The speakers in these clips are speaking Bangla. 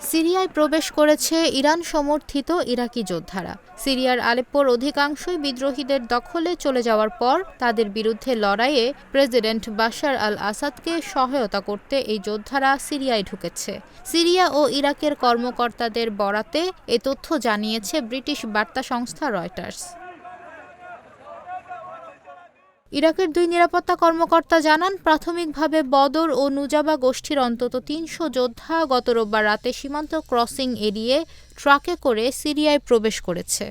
সিরিয়ায় প্রবেশ করেছে ইরান সমর্থিত ইরাকি যোদ্ধারা। সিরিয়ার আলেপ্পোর অধিকাংশই বিদ্রোহীদের দখলে চলে যাওয়ার পর তাদের বিরুদ্ধে লড়াইয়ে প্রেসিডেন্ট বাশার আল আসাদকে সহায়তা করতে এই যোদ্ধারা সিরিয়ায় ঢুকেছে। সিরিয়া ও ইরাকের কর্মকর্তাদের বরাতে এ তথ্য জানিয়েছে ব্রিটিশ বার্তা সংস্থা রয়টার্স। ইরাকের দুই নিরাপত্তা কর্মকর্তা জানান, প্রাথমিকভাবে বদর ও নুজাবা গোষ্ঠীর অন্তত তিনশো যোদ্ধা গত রোববার রাতে সীমান্ত ক্রসিং এড়িয়ে ট্রাকে করে সিরিয়ায় প্রবেশ করেছে।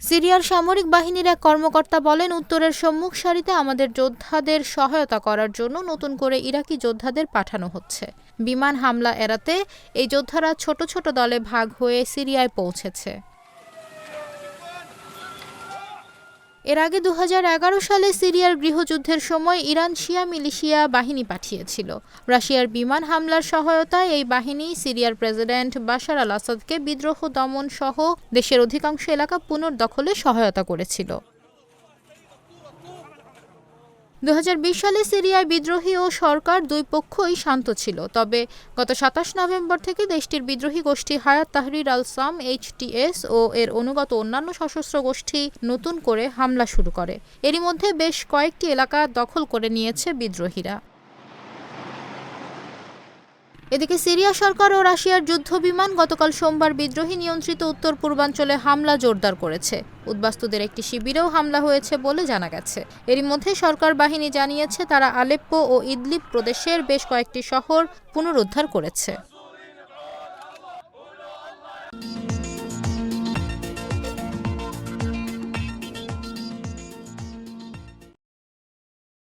সিরিয়ার সামরিক বাহিনীর এক কর্মকর্তা বলেন, উত্তরের সম্মুখ সারিতে আমাদের যোদ্ধাদের সহায়তা করার জন্য নতুন করে ইরাকি যোদ্ধাদের পাঠানো হচ্ছে। বিমান হামলা এড়াতে এই যোদ্ধারা ছোট ছোট দলে ভাগ হয়ে সিরিয়ায় পৌঁছেছে। এর আগে দু হাজার এগারো সালে সিরিয়ার গৃহযুদ্ধের সময় ইরান শিয়া মিলিশিয়া বাহিনী পাঠিয়েছিল। রাশিয়ার বিমান হামলার সহায়তায় এই বাহিনী সিরিয়ার প্রেসিডেন্ট বাশার আল আসাদকে বিদ্রোহ দমন সহ দেশের অধিকাংশ এলাকা পুনর্দখলে সহায়তা করেছিল। দু হাজার বিশ সালে সিরিয়ায় বিদ্রোহী ও সরকার দুই পক্ষই শান্ত ছিল, তবে গত সাতাশ নভেম্বর থেকে দেশটির বিদ্রোহী গোষ্ঠী হায়াত তাহরির আল সাম এইচটিএস ও এর অনুগত অন্যান্য সশস্ত্র গোষ্ঠী নতুন করে হামলা শুরু করে। এরই মধ্যে বেশ কয়েকটি এলাকা দখল করে নিয়েছে বিদ্রোহীরা। এদিকে সিরিয়া সরকার ও রাশিয়ার যুদ্ধ বিমান গতকাল সোমবার বিদ্রোহী নিয়ন্ত্রিত উত্তর পূর্বাঞ্চলে হামলা জোরদার করেছে। উদ্বাস্তুদের একটি শিবিরেও হামলা হয়েছে বলে জানা গেছে। এরই মধ্যে সরকার বাহিনী জানিয়েছে তারা আলেপ্পো ও ইদলিপ প্রদেশের বেশ কয়েকটি শহর পুনরুদ্ধার করেছে।